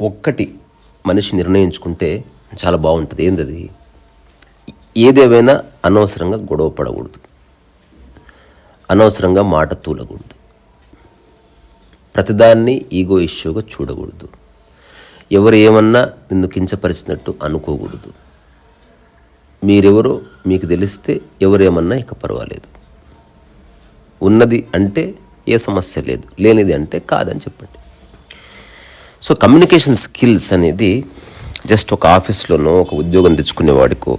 ఒక్కటి మనిషి నిర్ణయించుకుంటే చాలా బాగుంటుంది. ఏందది? ఏదేమైనా అనవసరంగా గొడవ పడకూడదు. అనవసరంగా మాట తూలకూడదు. ప్రతిదాన్ని ఈగో ఇష్యూగా చూడకూడదు. ఎవరు ఏమన్నా నిన్ను కించపరిచినట్టు అనుకోకూడదు. మీరెవరో మీకు తెలిస్తే ఎవరేమన్నా ఇక పర్వాలేదు. ఉన్నది అంటే ఏ సమస్య లేదు. లేనిది అంటే కాదని చెప్పండి. సో కమ్యూనికేషన్ స్కిల్స్ అనేది జస్ట్ ఒక ఆఫీస్లోనో ఒక ఉద్యోగం తెచ్చుకునేవాడికో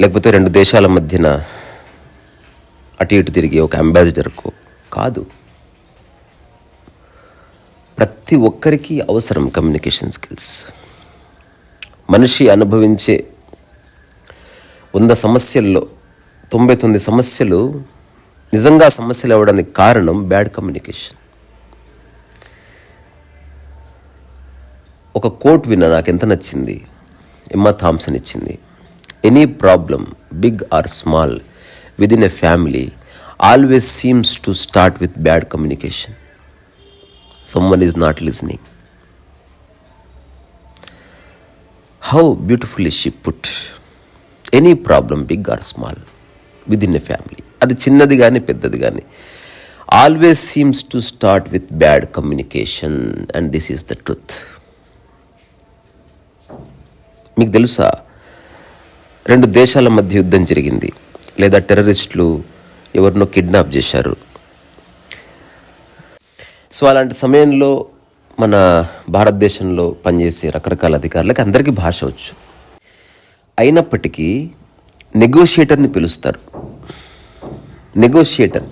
లేకపోతే రెండు దేశాల మధ్యన అటు ఇటు తిరిగి ఒక అంబాసిడర్కు కాదు. ప్రతి ఒక్కరికి అవసరం కమ్యూనికేషన్ స్కిల్స్. మనిషి అనుభవించే వంద సమస్యల్లో తొంభై తొమ్మిది సమస్యలు నిజంగా సమస్యలు అవ్వడానికి కారణం బ్యాడ్ కమ్యూనికేషన్. ఒక కోట్ విన్న నాకు ఎంత నచ్చింది? ఎమ్మా థామ్సన్ ఇచ్చింది. Any problem big or small within a family always seems to start with bad communication someone is not listening. How beautifully she put any problem, big small small, within a family. అది చిన్నది కానీ పెద్దది కానీ always seems to start with bad communication and this is the truth మీకు తెలుసా? రెండు దేశాల మధ్య యుద్ధం జరిగింది. లేదా టెర్రరిస్టులు ఎవరినో కిడ్నాప్ చేశారు. సో అలాంటి సమయంలో మన భారతదేశంలో పనిచేసే రకరకాల అధికారులకు అందరికీ భాష వచ్చు. అయినప్పటికీ నెగోషియేటర్ని పిలుస్తారు. నెగోషియేటర్.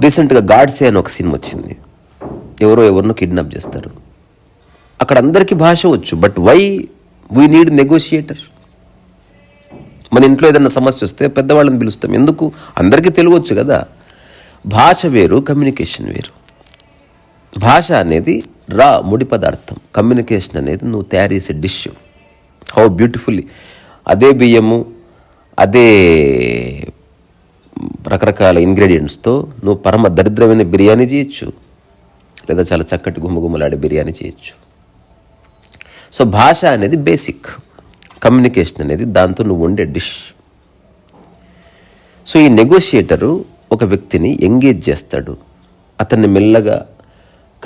రీసెంట్గా గాడ్సే అని ఒక సినిమా వచ్చింది. ఎవరో ఎవరినో కిడ్నాప్ చేస్తారు. అక్కడ అందరికీ భాష వచ్చు but why we need negotiator మన ఇంట్లో ఏదైనా సమస్య వస్తే పెద్దవాళ్ళని పిలుస్తాం. ఎందుకు? అందరికీ తెలుగు వచ్చు కదా. భాష వేరు కమ్యూనికేషన్ వేరు. భాష అనేది రా ముడి పదార్థం. కమ్యూనికేషన్ అనేది నువ్వు తయారు చేసే డిష్ హౌ బ్యూటిఫుల్లీ అదే బియ్యము అదే రకరకాల ఇంగ్రీడియంట్స్తో నువ్వు పరమ దరిద్రమైన బిర్యానీ చేయొచ్చు. లేదా చాలా చక్కటి గుమ్మగుమ్మలాడే బిర్యానీ చేయొచ్చు. సో భాష అనేది బేసిక్. కమ్యూనికేషన్ అనేది దాంతో నువ్వు వండే డిష్. సో ఈ నెగోషియేటరు ఒక వ్యక్తిని ఎంగేజ్ చేస్తాడు. అతన్ని మెల్లగా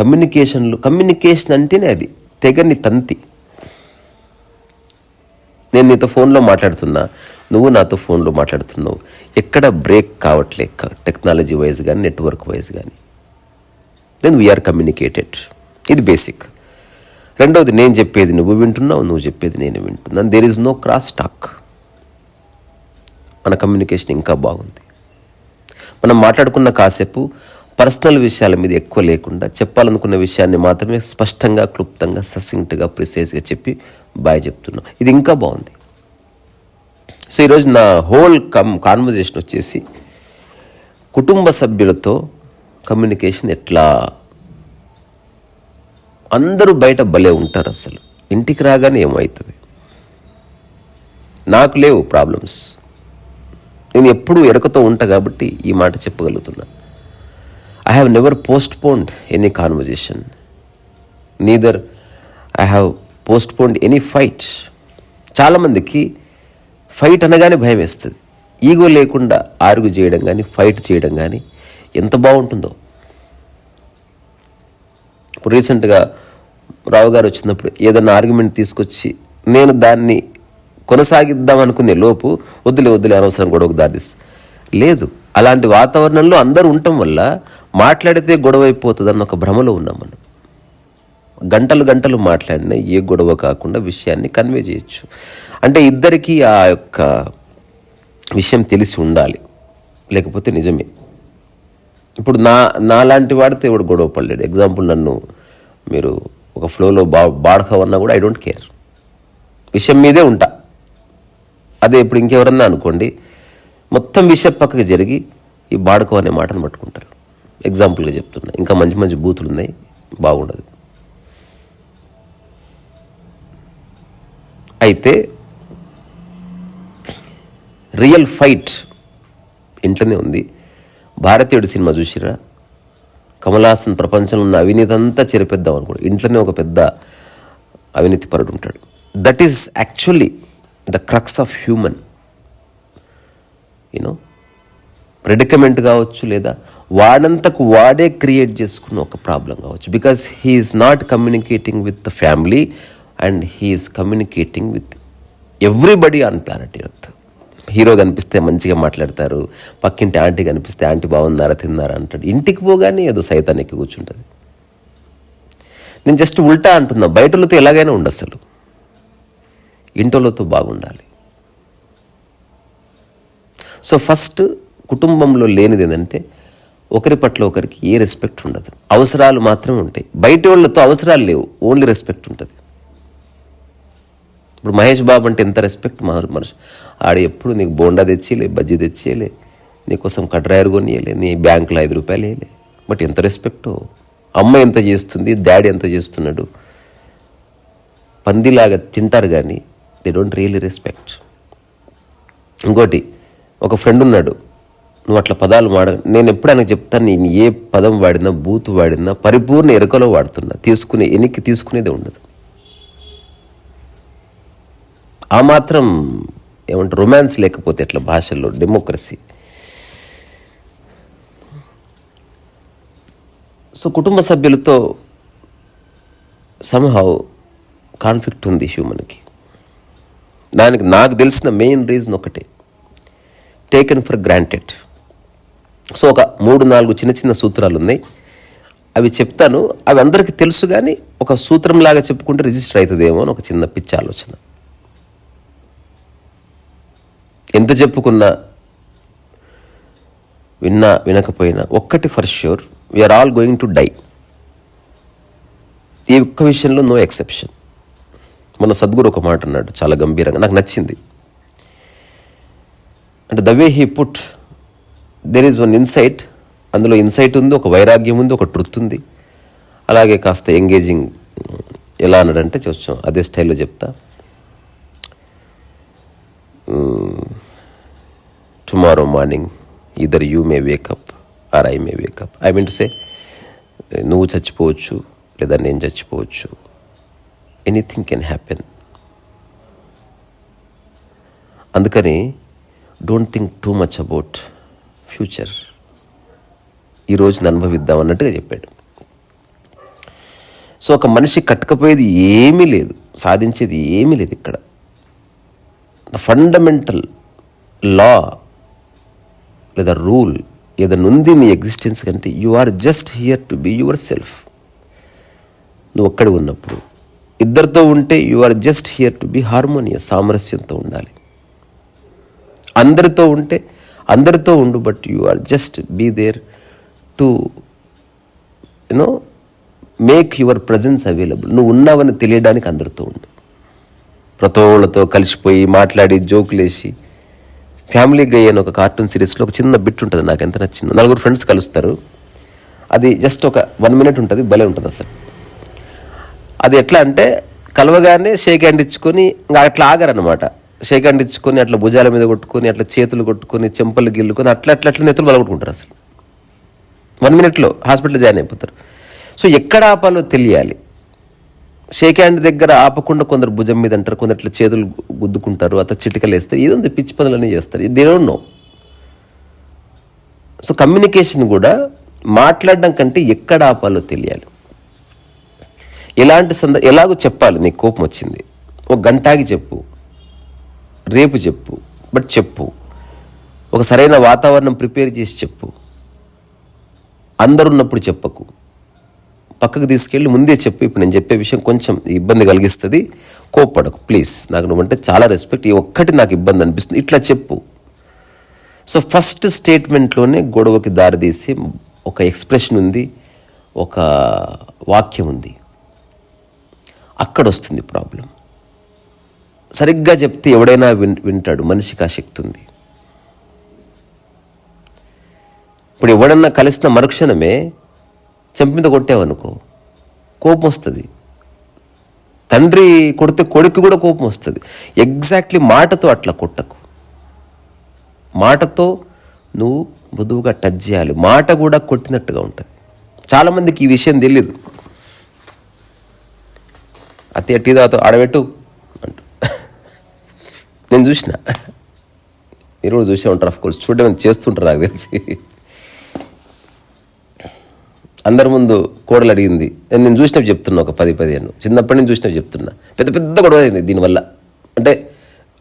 కమ్యూనికేషన్లో కమ్యూనికేషన్ అంటేనే అది తెగని తంతి. నేను నీతో ఫోన్లో మాట్లాడుతున్నా నువ్వు నాతో ఫోన్లో మాట్లాడుతున్నావు. ఎక్కడ బ్రేక్ కావట్లే టెక్నాలజీ వైజ్ కానీ నెట్వర్క్ వైజ్ కానీ దెన్ వీఆర్ కమ్యూనికేటెడ్ ఇది బేసిక్. రెండవది నేను చెప్పేది నువ్వు వింటున్నావు నువ్వు చెప్పేది నేను వింటున్నాను there is no cross talk మన కమ్యూనికేషన్ ఇంకా బాగుంది. మనం మాట్లాడుకున్న కాసేపు పర్సనల్ విషయాల మీద ఎక్కువ లేకుండా చెప్పాలనుకున్న విషయాన్ని మాత్రమే స్పష్టంగా క్లుప్తంగా ససింక్ట్గా ప్రిసైజ్గా చెప్పి బాయ్ చెప్తున్నాం. ఇది ఇంకా బాగుంది. సో ఈరోజు నా హోల్ కమ్ కాన్వర్జేషన్ వచ్చేసి కుటుంబ సభ్యులతో కమ్యూనికేషన్ ఎట్లా అందరూ బయట భలే ఉంటారు అసలు. ఇంటికి రాగానే ఏమవుతుంది? నాకు లేవు ప్రాబ్లమ్స్ నేను ఎప్పుడూ ఎరకతో ఉంటా కాబట్టి ఈ మాట చెప్పగలుగుతున్నా. I have never postponed any conversation neither I have postponed any fight చాలామందికి ఫైట్ అనగానే భయం వేస్తుంది ఈగో లేకుండా ఆరుగు చేయడం కానీ ఫైట్ చేయడం కానీ ఎంత బాగుంటుందో. ఇప్పుడు రీసెంట్గా రావు గారు వచ్చినప్పుడు ఏదన్నా ఆర్గ్యుమెంట్ తీసుకొచ్చి నేను దాన్ని కొనసాగిద్దాం అనుకునే లోపు వద్దులే వద్దులే అనవసరం గొడవకు దారిస్ లేదు అలాంటి వాతావరణంలో అందరూ ఉండటం వల్ల మాట్లాడితే గొడవ అయిపోతుంది అన్న ఒక భ్రమలో ఉన్నాం మనం. గంటలు గంటలు మాట్లాడినా ఏ గొడవ కాకుండా విషయాన్ని కన్వే చేయొచ్చు. అంటే ఇద్దరికీ ఆ యొక్క విషయం తెలిసి ఉండాలి. లేకపోతే నిజమే. ఇప్పుడు నా నాలాంటి వాడితే ఎవడు గొడవ పడలేడు. ఎగ్జాంపుల్ నన్ను మీరు ఒక ఫ్లోలో బా బాడకవన్నా కూడా ఐ డోంట్ కేర్ విషయం మీదే ఉంటా. అదే ఇప్పుడు ఇంకెవరన్నా అనుకోండి మొత్తం విషయం పక్కకి జరిగి ఈ బాడకం అనే మాటను పట్టుకుంటారు. ఎగ్జాంపుల్గా చెప్తున్నా. ఇంకా మంచి మంచి బూతులు ఉన్నాయి బాగుండదు. అయితే రియల్ ఫైట్ ఇంట్లోనే ఉంది. భారతీయుడు సినిమా చూసిరా కమలాసన్ ప్రపంచంలో ఉన్న అవినీతి అంతా చెరిపేద్దాం అనుకోడు ఇంట్లోనే ఒక పెద్ద అవినీతి పరుడు ఉంటాడు. That is actually the crux of human you know predicament కావచ్చు లేదా వాడంతకు వాడే క్రియేట్ చేసుకున్న ఒక ప్రాబ్లం కావచ్చు. Because he is not communicating with the family and he is communicating with everybody on planet earth hero కనిపిస్తే మంచిగా మాట్లాడతారు పక్కింటి ఆంటీ కనిపిస్తే ఆంటీ బాగున్నారా తిన్నారా అంటాడు. ఇంటికి పోగానే ఏదో సైతాన్ని ఎక్కి కూర్చుంటుంది. నేను జస్ట్ ఉల్టా అంటున్నా బయటలతో ఎలాగైనా ఉండు అసలు. ఇంటోళ్ళతో బాగుండాలి. సో ఫస్ట్ కుటుంబంలో లేనిది ఏంటంటే ఒకరి పట్ల ఒకరికి ఏ రెస్పెక్ట్ ఉండదు. అవసరాలు మాత్రమే ఉంటాయి. బయట వాళ్ళతో అవసరాలు లేవు ఓన్లీ రెస్పెక్ట్ ఉంటుంది. ఇప్పుడు మహేష్ బాబు అంటే ఎంత రెస్పెక్ట్ మనిషి. ఆడు ఎప్పుడు నీకు బోండా తెచ్చేయలే బజ్జీ తెచ్చేయలే నీకోసం కట్రాయర్ కొనియలే నీ బ్యాంకులో ఐదు రూపాయలు వేయలే. బట్ ఎంత రెస్పెక్టో అమ్మ ఎంత చేస్తుంది డాడీ ఎంత చేస్తున్నాడు. పందిలాగా తింటారు కానీ దే డోంట్ రియలీ రెస్పెక్ట్ ఇంకోటి ఒక ఫ్రెండ్ ఉన్నాడు. నువ్వు అట్లా పదాలు వాడ నేను ఎప్పుడు ఆయనకు చెప్తాను నేను ఏ పదం వాడినా బూత్ వాడినా పరిపూర్ణ ఎరుకలో వాడుతున్నా. తీసుకునే ఎనికి తీసుకునేదే ఉండదు. ఆ మాత్రం ఏమంటే రొమాన్స్ లేకపోతే ఎట్లా భాషల్లో? డెమోక్రసీ సో కుటుంబ సభ్యులతో సంహౌ కాన్ఫ్లిక్ట్ ఉంది హ్యూమన్కి దానికి నాకు తెలిసిన మెయిన్ రీజన్ ఒకటే. టేకెన్ ఫర్ గ్రాంటెడ్ సో ఒక మూడు నాలుగు చిన్న చిన్న సూత్రాలు ఉన్నాయి అవి చెప్తాను. అవి అందరికీ తెలుసు కానీ ఒక సూత్రంలాగా చెప్పుకుంటే రిజిస్టర్ అవుతుందేమో అని ఒక చిన్న పిచ్చి ఆలోచన ఎంత చెప్పుకున్నా విన్నా వినకపోయినా ఒక్కటి for sure we are all going to die ఈ ఒక్క విషయంలో నో ఎక్సెప్షన్ మన సద్గురు ఒక మాట అన్నాడు చాలా గంభీరంగా నాకు నచ్చింది. అంటే the way he put there is one insight అందులో ఇన్సైట్ ఉంది ఒక వైరాగ్యం ఉంది ఒక ట్రుత్ ఉంది. అలాగే కాస్త ఎంగేజింగ్ ఎలా అన్నాడంటే చూసాం అదే స్టైల్లో చెప్తా. Tomorrow morning either you may wake up or I may wake up I mean to say నువ్వు చచ్చిపోవచ్చు లేదా నేను చచ్చిపోవచ్చు. ఎనీథింగ్ కెన్ హ్యాపెన్ అందుకని don't think too much about future ఈ రోజుని అనుభవిద్దాం అన్నట్టుగా చెప్పాడు. సో ఒక మనిషి కట్టకపోయేది ఏమీ లేదు సాధించేది ఏమీ లేదు ఇక్కడ. ద ఫండమెంటల్ లా లేదా రూల్ ఏదైనా ఉంది నీ ఎగ్జిస్టెన్స్ కంటే you are just here to be yourself నువ్వు ఒక్కడి ఉన్నప్పుడు ఇద్దరితో ఉంటే you are just here to be harmonious సామరస్యంతో ఉండాలి. అందరితో ఉంటే అందరితో ఉండు but you are just be there to you know make your presence available నువ్వు ఉన్నావని తెలియడానికి అందరితో ఉండు. ప్రతోళ్ళతో కలిసిపోయి మాట్లాడి జోకులేసి ఫ్యామిలీ గై అని ఒక కార్టూన్ సిరీస్లో ఒక చిన్న బిట్ ఉంటుంది నాకు ఎంత నచ్చింది. నలుగురు ఫ్రెండ్స్ కలుస్తారు. అది జస్ట్ ఒక వన్ మినిట్ ఉంటుంది భలే ఉంటుంది అసలు. అది ఎట్లా అంటే కలవగానే షేక్ హ్యాండ్ ఇచ్చుకొని ఇంకా అట్లా ఆగరనమాట షేక్ హ్యాండ్ ఇచ్చుకొని అట్లా భుజాల మీద కొట్టుకొని అట్లా చేతులు కొట్టుకొని చెంపలు గిల్లుకొని అట్లా అట్లా అట్లా నెత్తులు బలగొట్టుకుంటారు అసలు. వన్ మినిట్లో హాస్పిటల్ జాయిన్ అయిపోతారు. సో ఎక్కడ ఆపాలో తెలియాలి. షేక్ హ్యాండ్ దగ్గర ఆపకుండా కొందరు భుజం మీద అంటారు కొందరు అట్లా చేతులు గుద్దుకుంటారు అత చిటికలు వేస్తారు. ఏదో పిచ్చి పనులన్నీ చేస్తారు. They don't know so communication కూడా మాట్లాడడం కంటే ఎక్కడ ఆపాలో తెలియాలి. ఎలాంటి సంద ఎలాగో చెప్పాలి నీకు కోపం వచ్చింది. ఒక గంటాకి చెప్పు. రేపు చెప్పు. బట్ చెప్పు. ఒక సరైన వాతావరణం ప్రిపేర్ చేసి చెప్పు. అందరున్నప్పుడు చెప్పకు. పక్కకు తీసుకెళ్ళి ముందే చెప్పు. ఇప్పుడు నేను చెప్పే విషయం కొంచెం ఇబ్బంది కలిగిస్తుంది. కోప్పడకు. ప్లీజ్ నాకు నువ్వంటే చాలా రెస్పెక్ట్ ఈ ఒక్కటి నాకు ఇబ్బంది అనిపిస్తుంది. ఇట్లా చెప్పు. సో ఫస్ట్ స్టేట్మెంట్లోనే గొడవకి దారితీసి ఒక ఎక్స్ప్రెషన్ ఉంది. ఒక వాక్యం ఉంది. అక్కడ వస్తుంది ప్రాబ్లం సరిగ్గా చెప్తే ఎవడైనా విన్ వింటాడు. మనిషికి ఆ శక్తి ఉంది. ఇప్పుడు ఎవడన్నా కలిసిన మరుక్షణమే చెంపిద కొట్టావనుకో కోపం వస్తుంది. తండ్రి కొడితే కొడుకు కూడా కోపం వస్తుంది. ఎగ్జాక్ట్లీ మాటతో అట్లా కొట్టకు. మాటతో నువ్వు మృదువుగా టచ్ చేయాలి. మాట కూడా కొట్టినట్టుగా ఉంటుంది. చాలామందికి ఈ విషయం తెలియదు అతి టీ తాత ఆడబెట్టు అంటూ. నేను చూసిన. మీరు కూడా చూసే ఉంటారు ఆఫ్కోర్స్ చూడడం చేస్తుంటారు నాకు తెలిసి. అందరి ముందు కోడలు అడిగింది. నేను చూసినప్పుడు చెప్తున్నా ఒక పది పదిహేను చిన్నప్పటి నుంచి చూసినవి చెప్తున్నా. పెద్ద పెద్ద గొడవ అయింది దీనివల్ల. అంటే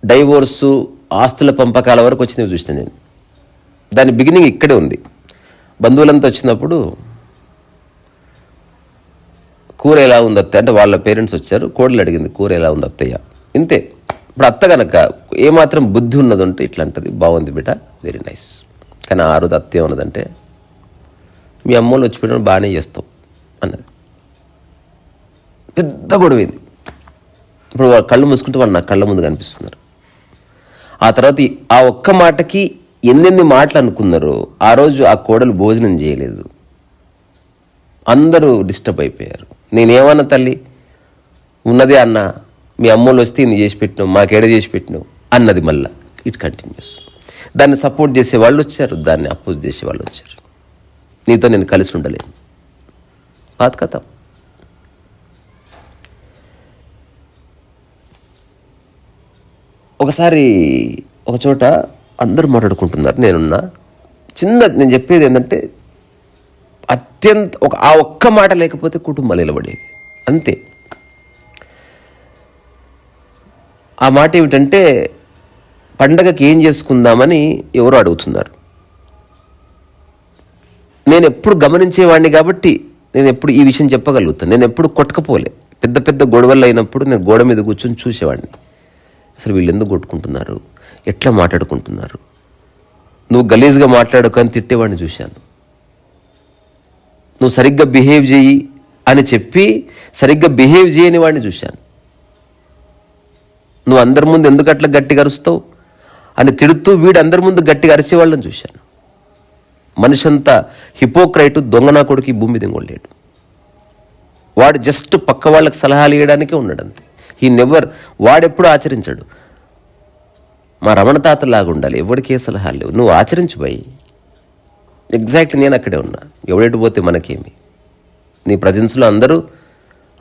డైవోర్సు ఆస్తుల పంపకాల వరకు వచ్చినవి చూసిన నేను. దాని బిగినింగ్ ఇక్కడే ఉంది. బంధువులంతా వచ్చినప్పుడు కూర ఎలా ఉంది అత్తయ్య? అంటే వాళ్ళ పేరెంట్స్ వచ్చారు. కోడలు అడిగింది కూర ఎలా ఉంది అత్తయ్య? ఇంతే. ఇప్పుడు అత్త కనుక ఏమాత్రం బుద్ధి ఉన్నదంటే ఇట్లా అంటది బాగుంది బిడ్డ వెరీ నైస్. కానీ ఆ రోజు అత్తయ్య ఉన్నదంటే మీ అమ్మోళ్ళు వచ్చి పెట్టడం బాగానే చేస్తావు అన్నది. పెద్ద గొడవైంది ఇప్పుడు వాళ్ళు కళ్ళు మూసుకుంటే వాళ్ళు నా కళ్ళ ముందు కనిపిస్తున్నారు. ఆ తర్వాత ఆ ఒక్క మాటకి ఎన్నెన్ని మాటలు అనుకున్నారు ఆ రోజు ఆ కోడలు భోజనం చేయలేదు. అందరూ డిస్టర్బ్ అయిపోయారు. నేనేమన్నా తల్లి ఉన్నదే అన్న మీ అమ్మోళ్ళు వస్తే ఇన్ని చేసి పెట్టినావు మాకేడ చేసి పెట్టినావు అన్నది మళ్ళా. ఇట్ కంటిన్యూస్ దాన్ని సపోర్ట్ చేసే వాళ్ళు వచ్చారు దాన్ని అపోజ్ చేసే వాళ్ళు వచ్చారు. నీతో నేను కలిసి ఉండలేను. పాత కథ ఒకసారి ఒక చోట అందరూ మాట్లాడుకుంటున్నారు నేనున్నా. చిన్న నేను చెప్పేది ఏంటంటే అత్యంత ఒక ఆ ఒక్క మాట లేకపోతే కుటుంబాలు నిలబడేవి. అంతే. ఆ మాట ఏమిటంటే పండగకి ఏం చేసుకుందామని ఎవరో అడుగుతున్నారు. నేను ఎప్పుడు గమనించేవాడిని కాబట్టి నేను ఎప్పుడు ఈ విషయం చెప్పగలుగుతాను నేను ఎప్పుడు కొట్టకపోలే. పెద్ద పెద్ద గొడవలు అయినప్పుడు నేను గోడ మీద కూర్చొని చూసేవాడిని. అసలు వీళ్ళు ఎందుకు కొట్టుకుంటున్నారు? ఎట్లా మాట్లాడుకుంటున్నారు? నువ్వు గలీజ్గా మాట్లాడకు అని తిట్టేవాడిని చూశాను. నువ్వు సరిగ్గా బిహేవ్ చేయి అని చెప్పి సరిగ్గా బిహేవ్ చేయని వాడిని చూశాను. నువ్వు అందరి ముందు ఎందుకు అట్లా గట్టిగా అరుస్తావు? అని తిడుతూ వీడు అందరి ముందు గట్టిగా అరిచేవాళ్ళని చూశాను. మనిషి అంతా హిపోక్రైటు దొంగనా కొడుకు ఈ భూమి దింగొల్లేడు వాడు జస్ట్ పక్క వాళ్ళకి సలహాలు ఇవ్వడానికే ఉన్నాడు అంతే ఈ నెవర్ వాడెప్పుడు ఆచరించడు. మా రమణ తాత లాగా ఉండాలి ఎవరికి ఏ సలహాలు లేవు. నువ్వు ఆచరించు పోయి ఎగ్జాక్ట్లీ నేను అక్కడే ఉన్నా. ఎవడెటు పోతే మనకేమి? నీ ప్రజెన్స్లో అందరూ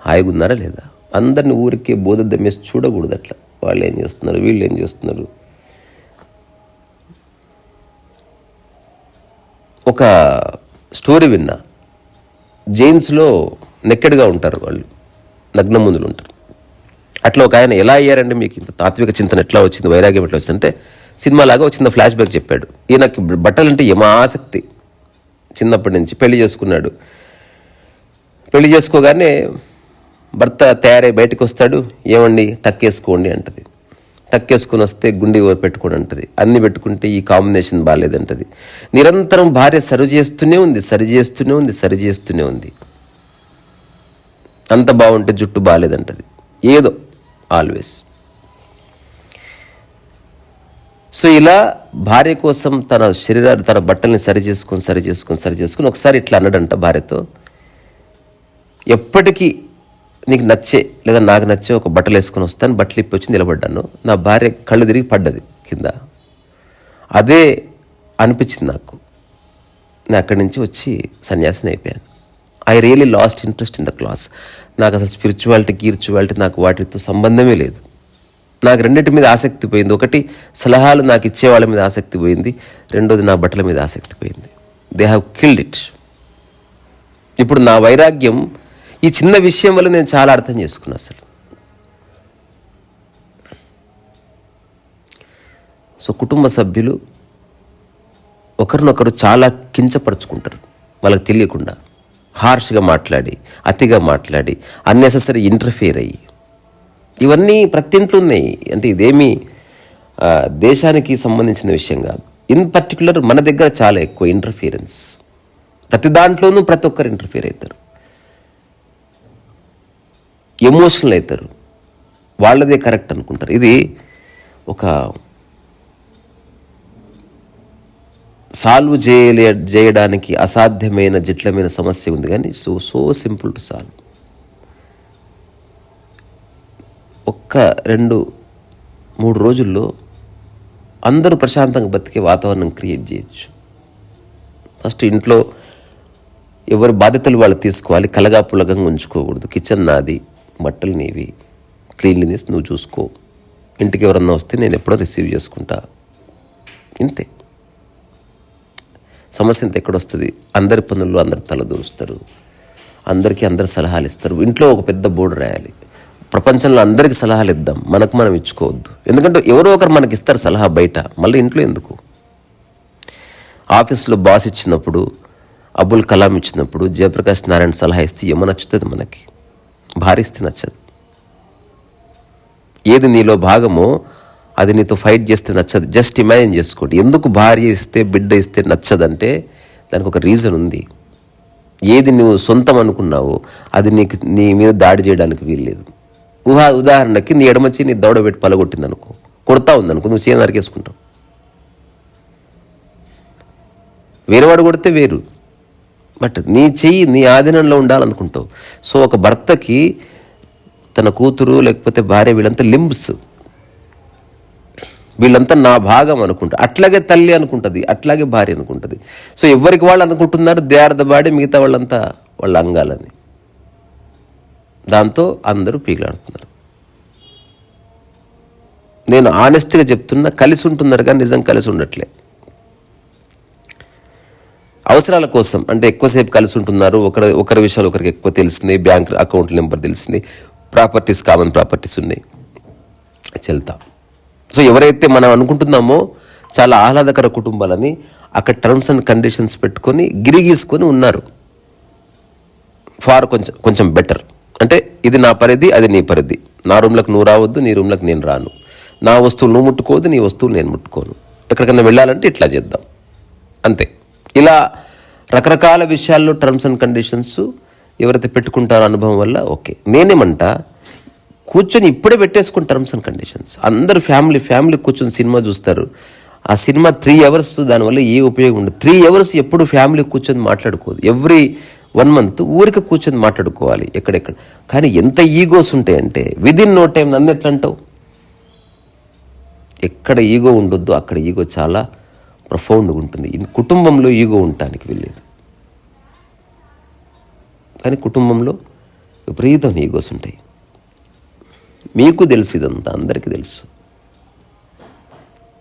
హాయిగా ఉన్నారా లేదా? అందరిని ఊరికే బోధద్దమేసి చూడకూడదు అట్లా. వాళ్ళు ఏం చేస్తున్నారు వీళ్ళు ఏం చేస్తున్నారు? ఒక స్టోరీ విన్నా. జైన్స్లో నెక్కెడ్గా ఉంటారు వాళ్ళు. నగ్న ముందులు ఉంటారు. అట్లా ఒక ఆయన ఎలా అయ్యారంటే మీకు ఇంత తాత్విక చింతన ఎట్లా వచ్చింది వైరాగ్యం ఎట్లా వచ్చింది అంటే సినిమాలాగా వచ్చింది ఫ్లాష్ బ్యాక్ చెప్పాడు. ఈయనకి బట్టలంటే ఏమో ఆసక్తి చిన్నప్పటి నుంచి పెళ్ళి చేసుకున్నాడు. పెళ్ళి చేసుకోగానే భర్త తయారై బయటకు వస్తాడు ఏమండి? టక్కేసుకోండి అంటది. టక్కేసుకొని వస్తే గుండె పెట్టుకోండి అంటది అన్ని పెట్టుకుంటే ఈ కాంబినేషన్ బాగాలేదంటది నిరంతరం భార్య సరి చేస్తూనే ఉంది సరి చేస్తూనే ఉంది సరి చేస్తూనే ఉంది. అంత బాగుంటే జుట్టు బాగాలేదంటది ఏదో ఆల్వేస్ సో ఇలా భార్య కోసం తన శరీరాన్ని తన బట్టల్ని సరి చేసుకొని సరి చేసుకొని సరి చేసుకొని ఒకసారి ఇట్లా అన్నాడంట భార్యతో. ఎప్పటికీ నీకు నచ్చే లేదా నాకు నచ్చే ఒక బట్టలు వేసుకొని వస్తాను బట్టలు ఇప్పి వచ్చి నిలబడ్డాను. నా భార్య కళ్ళు తిరిగి పడ్డది కింద. అదే అనిపించింది నాకు. నేను అక్కడి నుంచి వచ్చి సన్యాసిని అయిపోయాను. I really lost interest in the class నాకు అసలు స్పిరిచువాలిటీ గీర్చువాలిటీ నాకు వాటితో సంబంధమే లేదు. నాకు రెండింటి మీద ఆసక్తి పోయింది. ఒకటి సలహాలు నాకు ఇచ్చే వాళ్ళ మీద ఆసక్తి పోయింది. రెండోది నా బట్టల మీద ఆసక్తి పోయింది. దే హ్యావ్ కిల్డ్ ఇట్ ఇప్పుడు నా వైరాగ్యం ఈ చిన్న విషయం వల్ల నేను చాలా అర్థం చేసుకున్నా అసలు. సో కుటుంబ సభ్యులు ఒకరినొకరు చాలా కించపరుచుకుంటారు. వాళ్ళకి తెలియకుండా హార్ష్గా మాట్లాడి అతిగా మాట్లాడి అన్నెసెసరీ ఇంటర్ఫియర్ అయ్యి. ఇవన్నీ ప్రతి ఇంట్లో ఉన్నాయి. అంటే ఇదేమీ దేశానికి సంబంధించిన విషయం కాదు. ఇన్ పర్టికులర్ మన దగ్గర చాలా ఎక్కువ ఇంటర్ఫియరెన్స్ ప్రతి దాంట్లోనూ ప్రతి ఒక్కరు ఇంటర్ఫియర్ అవుతారు. ఎమోషనల్ అవుతారు. వాళ్ళదే కరెక్ట్ అనుకుంటారు. ఇది ఒక సాల్వ్ చేయలే చేయడానికి అసాధ్యమైన జటిలమైన సమస్య ఉంది కానీ so so simple to solve. ఒక్క రెండు మూడు రోజుల్లో అందరూ ప్రశాంతంగా బతికే వాతావరణం క్రియేట్ చేయొచ్చు. ఫస్ట్ ఇంట్లో ఎవరి బాధ్యతలు వాళ్ళు తీసుకోవాలి. కలగా పులగంగా ఉంచుకోకూడదు. కిచెన్ నాది. బట్టలు నీవి. క్లీన్లీనెస్ నువ్వు చూసుకో. ఇంటికి ఎవరన్నా వస్తే నేను ఎప్పుడో రిసీవ్ చేసుకుంటా. ఇంతే. సమస్య అంతా ఎక్కడొస్తుంది అందరి పనుల్లో అందరు తలదూరుస్తారు అందరికీ అందరు సలహాలు ఇస్తారు. ఇంట్లో ఒక పెద్ద బోర్డు రాయాలి. ప్రపంచంలో అందరికీ సలహాలు ఇద్దాం. మనకు మనం ఇచ్చుకోవద్దు. ఎందుకంటే ఎవరో ఒకరు మనకి ఇస్తారు సలహా బయట. మళ్ళీ ఇంట్లో ఎందుకు? ఆఫీస్లో బాస్ ఇచ్చినప్పుడు అబుల్ కలాం ఇచ్చినప్పుడు జయప్రకాష్ నారాయణ సలహా ఇస్తే ఏమో నచ్చుతుంది మనకి. భారిస్తే నచ్చదు. ఏది నీలో భాగమో అది నీతో ఫైట్ చేస్తే నచ్చదు. జస్ట్ ఇమాజిన్ చేసుకోండి. ఎందుకు భార్య ఇస్తే బిడ్డ ఇస్తే నచ్చదంటే దానికి ఒక రీజన్ ఉంది. ఏది నువ్వు సొంతం అనుకున్నావో అది నీకు నీ మీద దాడి చేయడానికి వీల్లేదు. ఉహా ఉదాహరణకి నీ ఎడమచ్చి నీ దౌడ పెట్టి పలగొట్టింది అనుకో కొడతా ఉందనుకో. నువ్వు చేయ నరికేసుకుంటావు. వేరేవాడు కొడితే వేరు. బట్ నీ చెయ్యి నీ ఆధీనంలో ఉండాలనుకుంటావు. సో ఒక భర్తకి తన కూతురు లేకపోతే భార్య వీళ్ళంతా లింబ్స్. వీళ్ళంతా నా భాగం అనుకుంటా. అట్లాగే తల్లి అనుకుంటుంది అట్లాగే భార్య అనుకుంటుంది. సో ఎవరికి వాళ్ళు అనుకుంటున్నారు దే ఆర్ ద బాడీ మిగతా వాళ్ళంతా వాళ్ళ అంగాలని. దాంతో అందరూ పీగలాడుతున్నారు. నేను ఆనెస్ట్గా చెప్తున్నా కలిసి ఉంటున్నారు కానీ నిజం కలిసి ఉండట్లే. అవసరాల కోసం అంటే ఎక్కువసేపు కలిసి ఉంటున్నారు ఒకరి ఒకరి విషయాలు ఒకరికి ఎక్కువ తెలిసింది బ్యాంక్ అకౌంట్ నెంబర్ తెలిసింది ప్రాపర్టీస్ కామన్ ప్రాపర్టీస్ ఉన్నాయి. చెల్తా. సో ఎవరైతే మనం అనుకుంటున్నామో చాలా ఆహ్లాదకర కుటుంబాలని అక్కడ టర్మ్స్ అండ్ కండిషన్స్ పెట్టుకొని గిరిగీసుకొని ఉన్నారు. ఫార్ కొంచెం కొంచెం బెటర్ అంటే ఇది నా పరిధి అది నీ పరిధి. నా రూమ్లకు నువ్వు రావద్దు నీ రూమ్లకు నేను రాను. నా వస్తువులు నువ్వు ముట్టుకోవద్దు నీ వస్తువులు నేను ముట్టుకోను. ఎక్కడికైనా వెళ్ళాలంటే ఇట్లా చేద్దాం. ఇలా రకరకాల విషయాల్లో టర్మ్స్ అండ్ కండిషన్స్ ఎవరైతే పెట్టుకుంటారో అనుభవం వల్ల ఓకే. నేనేమంటా కూర్చొని ఇప్పుడే పెట్టేసుకుని టర్మ్స్ అండ్ కండిషన్స్ అందరు ఫ్యామిలీ ఫ్యామిలీ కూర్చొని సినిమా చూస్తారు. ఆ సినిమా త్రీ అవర్స్ దానివల్ల ఏ ఉపయోగం ఉండదు. త్రీ అవర్స్ ఎప్పుడు ఫ్యామిలీ కూర్చొని మాట్లాడుకోదు. ఎవ్రీ వన్ మంత్ ఊరికి కూర్చొని మాట్లాడుకోవాలి ఎక్కడెక్కడ. కానీ ఎంత ఈగోస్ ఉంటాయంటే విదిన్ నో టైం నన్ను ఎట్లా అంటావు ఎక్కడ ఈగో ఉండొద్దు అక్కడ ఈగో చాలా ప్రొఫౌండ్గా ఉంటుంది. కుటుంబంలో ఈగో ఉండటానికి వెళ్ళేది కానీ కుటుంబంలో విపరీతం ఈగోస్ ఉంటాయి. మీకు తెలుసు ఇదంతా అందరికీ తెలుసు.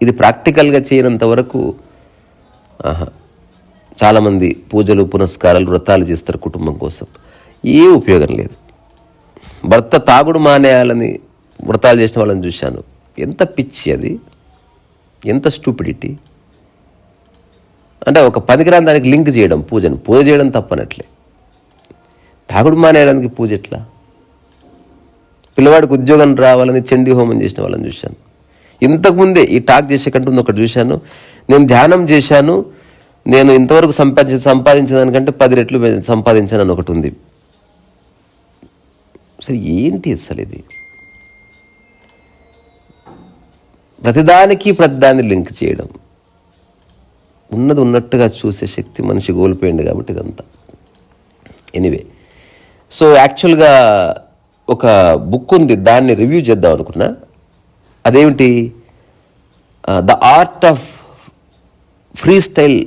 ఇది ప్రాక్టికల్గా చేయనంత వరకు ఆహా చాలామంది పూజలు పునస్కారాలు వ్రతాలు చేస్తారు కుటుంబం కోసం. ఏ ఉపయోగం లేదు. భర్త తాగుడు మానేయాలని వ్రతాలు చేసిన వాళ్ళని చూశాను. ఎంత పిచ్చి అది. ఎంత స్టూపిడిటీ. అంటే ఒక పనికిరాని దానికి లింక్ చేయడం పూజను. పూజ చేయడం తప్పనట్లే. తాగుడు మానేయడానికి పూజ ఎట్లా? పిల్లవాడికి ఉద్యోగం రావాలని చండీ హోమం చేసిన వాళ్ళని చూశాను. ఇంతకుముందే ఈ టాక్ చేసే కంటే ఒకటి చూశాను. నేను ధ్యానం చేశాను. నేను ఇంతవరకు సంపాది సంపాదించేదానికంటే పది రెట్లు సంపాదించాను అని ఒకటి ఉంది. అసలు ఏంటి అసలు ఇది? ప్రతిదానికి ప్రతిదాన్ని లింక్ చేయడం. ఉన్నది ఉన్నట్టుగా చూసే శక్తి మనిషి కోల్పోయింది కాబట్టి ఇదంతా. ఎనీవే సో యాక్చువల్గా ఒక బుక్ ఉంది దాన్ని రివ్యూ చేద్దాం అనుకున్నా. అదేమిటి? The art of freestyle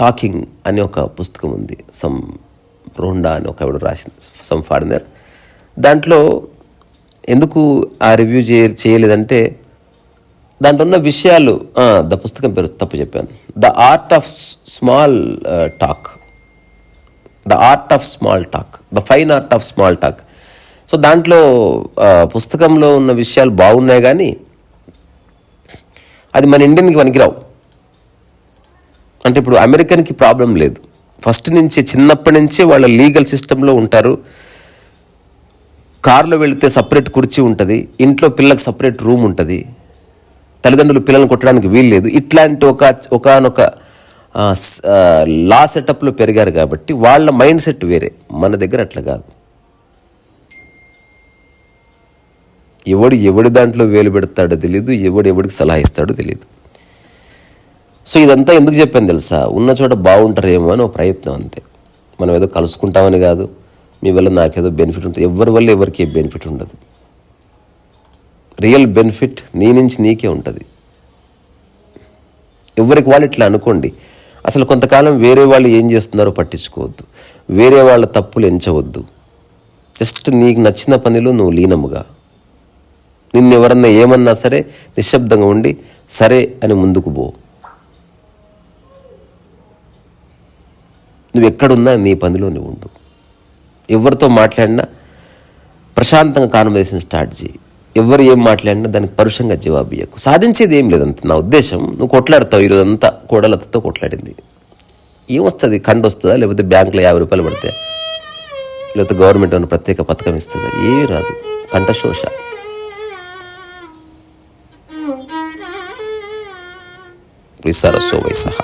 talking అనే ఒక పుస్తకం ఉంది. సమ్ రోండా అని ఒక ఆవిడ రాసింది సమ్ ఫారినర్ దాంట్లో ఎందుకు ఆ రివ్యూ చేయ చేయలేదంటే దాంట్లో ఉన్న విషయాలు ద పుస్తకం పేరు తప్పు చెప్పాను. The art of small talk. The art of small talk. The fine art of small talk. So దాంట్లో పుస్తకంలో ఉన్న విషయాలు బాగున్నాయి కానీ అది మన ఇండియన్కి పనికిరావు. అంటే ఇప్పుడు అమెరికన్కి ప్రాబ్లం లేదు. ఫస్ట్ నుంచి చిన్నప్పటి నుంచి వాళ్ళ లీగల్ సిస్టంలో ఉంటారు. కారులో వెళితే సపరేట్ కుర్చీ ఉంటుంది. ఇంట్లో పిల్లకి సపరేట్ రూమ్ ఉంటుంది. తల్లిదండ్రులు పిల్లల్ని కొట్టడానికి వీలు లేదు. ఇట్లాంటి ఒక ఒకనొక లా సెటప్లో పెరిగారు కాబట్టి వాళ్ళ మైండ్ సెట్ వేరే. మన దగ్గర అట్లా కాదు. ఎవడు ఎవడి దాంట్లో వేలు పెడతాడో తెలియదు ఎవడు ఎవడికి సలహా ఇస్తాడో తెలియదు సో ఇదంతా ఎందుకు చెప్పాను తెలుసా? ఉన్న చోట బాగుంటారేమో అని ఒక ప్రయత్నం అంతే. మనం ఏదో కలుసుకుంటామని కాదు మీ వల్ల నాకేదో బెనిఫిట్ ఉంటుంది ఎవరి వల్ల ఎవరికి ఏ బెనిఫిట్ ఉండదు. రియల్ బెనిఫిట్ నీ నుంచి నీకే ఉంటుంది. ఎవరికి వాళ్ళు ఇట్లా అనుకోండి అసలు కొంతకాలం వేరే వాళ్ళు ఏం చేస్తున్నారో పట్టించుకోవద్దు వేరే వాళ్ళ తప్పులు ఎంచవద్దు. జస్ట్ నీకు నచ్చిన పనిలో నువ్వు లీనముగా. నిన్ను ఎవరన్నా ఏమన్నా సరే నిశ్శబ్దంగా ఉండి సరే అని ముందుకు పో. నువ్వు ఎక్కడున్నా నీ పనిలో నువ్వు ఉండు. ఎవరితో మాట్లాడినా ప్రశాంతంగా కాన్వర్సేషన్ స్టార్ట్ చేయి. ఎవరు ఏం మాట్లాడినా దానికి పరుషంగా జవాబు ఇవ్వకు సాధించేది ఏం లేదంత. నా ఉద్దేశం నువ్వు కొట్లాడతావు ఈరోజంతా. కోడలతో కొట్లాడింది. ఏమొస్తుంది? కండు వస్తుందా? లేకపోతే బ్యాంకులో యాభై రూపాయలు పడితే లేకపోతే గవర్నమెంట్ ఏమైనా ప్రత్యేక పథకం ఇస్తుందా? ఏమీ రాదు. కంఠశోష విసరసో వైసహ